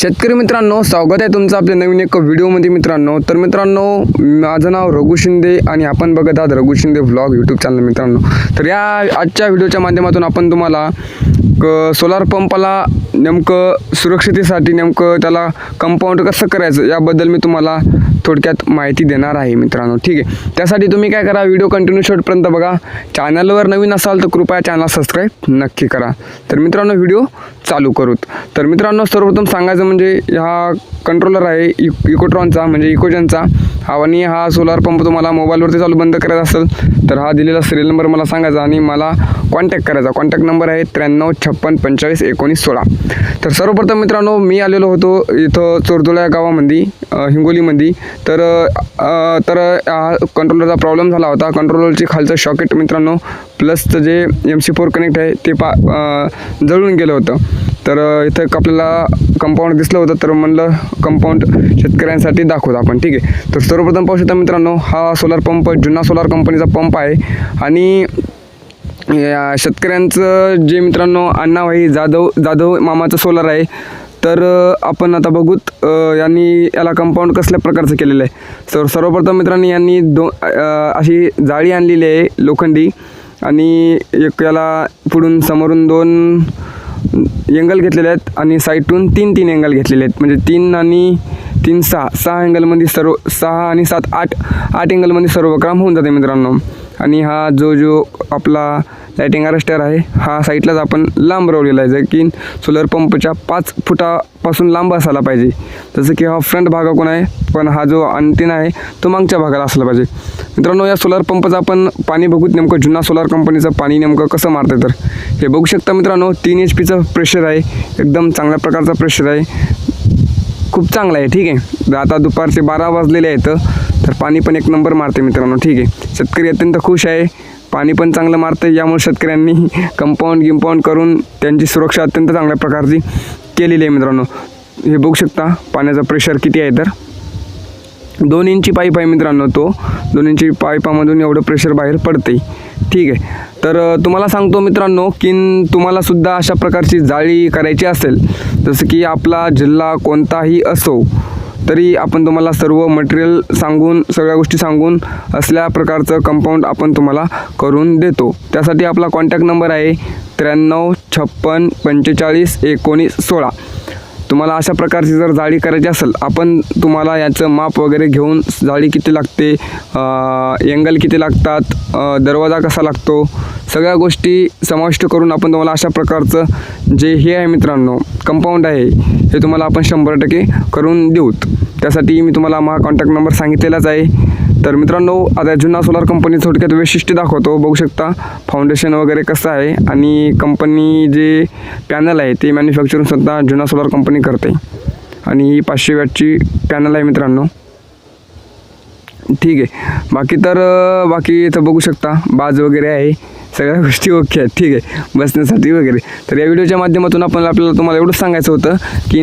शेतकरी मित्रांनो स्वागत आहे तुमचं आपल्या नवीन एक व्हिडिओमध्ये मित्रांनो. तर मित्रांनो माझं नाव रघु शिंदे आणि आपण बघत आहात Raghu Shinde vlog YouTube channel मित्रांनो. तर या आजच्या व्हिडिओच्या माध्यमातून आपण तुम्हाला क सोलार पंपाला नेमकं सुरक्षितेसाठी नेमकं त्याला कंपाऊंड कसं करायचं याबद्दल मी तुम्हाला थोडक्यात माहिती देणार आहे मित्रांनो. ठीक आहे. त्यासाठी तुम्ही काय करा व्हिडिओ कंटिन्यू शेवटपर्यंत बघा. चॅनलवर नवीन असाल तर कृपया चॅनल सबस्क्राईब नक्की करा. तर मित्रांनो व्हिडिओ चालू करूत. तर मित्रांनो सर्वप्रथम सांगायचं म्हणजे हा कंट्रोलर आहे इक इकोट्रॉनचा म्हणजे इकोजनचा हा आणि हा सोलार पंप तुम्हाला मोबाईलवरती चालू बंद करायचा असेल तर हा दिलेला सिरियल नंबर मला सांगायचा आणि मला कॉन्टॅक्ट करायचा. कॉन्टॅक्ट नंबर आहे त्र्याण्णव छप्पन पंचेचाळीस एकोणीस सोळा. तर सर्वप्रथम मित्रांनो मी आलेलो होतो इथं चोरदोला या गावामध्ये हिंगोलीमध्ये. तर तर हा कंट्रोलरचा प्रॉब्लेम झाला होता. कंट्रोलरची खालचं शॉकेट मित्रांनो प्लसचं जे एम सी फोर कनेक्ट आहे ते पा जळून गेलं होतं. तर इथं एक आपल्याला कंपाऊंड दिसलं होतं तर म्हणलं कंपाऊंड शेतकऱ्यांसाठी दाखवतो आपण. ठीक आहे. तर सर्वप्रथम पाहू शकता मित्रांनो हा सोलार पंप जुना सोलार कंपनीचा पंप आहे. आणि या शेतकऱ्यांचं जे मित्रांनो अण्णाभाई जाधव जाधव मामाचं सोलार आहे तर आपण आता बघूत यांनी याला कंपाऊंड कसल्या प्रकारचं केलेलं आहे. तर सर्वप्रथम मित्रांनी यांनी दो अशी जाळी आणलेली आहे लोखंडी आणि एक याला पुढून समोरून दोन एंगल घेतलेले आहेत आणि साईडून तीन तीन एंगल घेतलेले आहेत. म्हणजे तीन आणि तीन सहा. सहा अँगलमध्ये सर्व सहा आणि सात आठ आठ अँगलमध्ये सर्व काम होऊन जाते मित्रांनो. आणि हा जो जो आपला लाईटिंग अरेस्टर आहे. हा साईडलाच आपण लांब रवलेला आहे. जर की सोलर पंपच्या पाच फुटापासून लांब असायला पाहिजे. जसं की हा फ्रंट भागाकडून आहे? पण हा जो अंतिन आहे तो मागच्या भागाला असला पाहिजे. मित्रांनो या सोलार पंपचं आपण पाणी बघूत नेमकं जुना सोलार कंपनीचं पाणी नेमकं कसं मारतं तर? हे बघू शकता मित्रांनो तीन एच पीचं प्रेशर आहे. एकदम चांगल्या प्रकारचा प्रेशर आहे. खूप चांगला आहे. ठीक आहे. आता दुपारचे बारा वाजलेले आहेत. तर पाणी पण एक नंबर मारते मित्रांनो. ठीक आहे. शेतकरी अत्यंत खुश आहे. पाणी पण चांगलं मारतं यामुळे शेतकऱ्यांनी कंपाऊंड गिंपाऊंड करून त्यांची सुरक्षा अत्यंत चांगल्या प्रकारची केलेली आहे मित्रांनो. हे बघू शकता पाण्याचा प्रेशर किती आहे तर? दोन इंची पाईप आहे मित्रांनो तो. दोन इंची पाईपामधून एवढं प्रेशर बाहेर पडते ठीक आहे. तर तुम्हाला सांगतो मित्रांनो की तुम्हाला सुद्धा अशा प्रकारची जाळी करायची असेल जसं की आपला जिल्हा कोणताही असो तरी आपण तुम्हाला सर्व मटेरियल सांगून सगळ्या गोष्टी सांगून असल्या प्रकारचं कंपाऊंड आपण तुम्हाला करून देतो. त्यासाठी आपला कॉन्टॅक्ट नंबर आहे त्र्याण्णव छप्पन पंचेचाळीस एकोणीस सोळा. तुम्हाला अशा प्रकारची जर जाळी करायची असेल आपण तुम्हाला याचं माप वगैरे घेऊन जाळी किती लागते एंगल किती लागतात दरवाजा कसा लागतो सगळ्या गोष्टी समाविष्ट करून आपण तुम्हाला अशा प्रकारचं जे हे आहे मित्रांनो कंपाऊंड आहे हे तुम्हाला आपण शंभर टक्के करून देऊत. त्यासाठी मी तुम्हाला माझा कॉन्टॅक्ट नंबर सांगितलेलाच आहे. तर मित्रांनो आता जुना सोलार कंपनी थोडक्यात वैशिष्ट्य दाखवतो. बघू शकता फाउंडेशन वगैरे कसं आहे आणि कंपनी जे पॅनल आहे ते मॅन्युफॅक्चरिंग सुद्धा जुना सोलार कंपनी करते. आणि ही पाचशे वॅटची पॅनल आहे मित्रांनो. ठीक आहे. बाकी तर बाकी इथं बघू शकता बाज वगैरे आहे. सगळ्या गोष्टी ओके आहेत. ठीक आहे. बसण्यासाठी वगैरे. तर या व्हिडिओच्या माध्यमातून आपण आपल्याला तुम्हाला एवढंच सांगायचं होतं की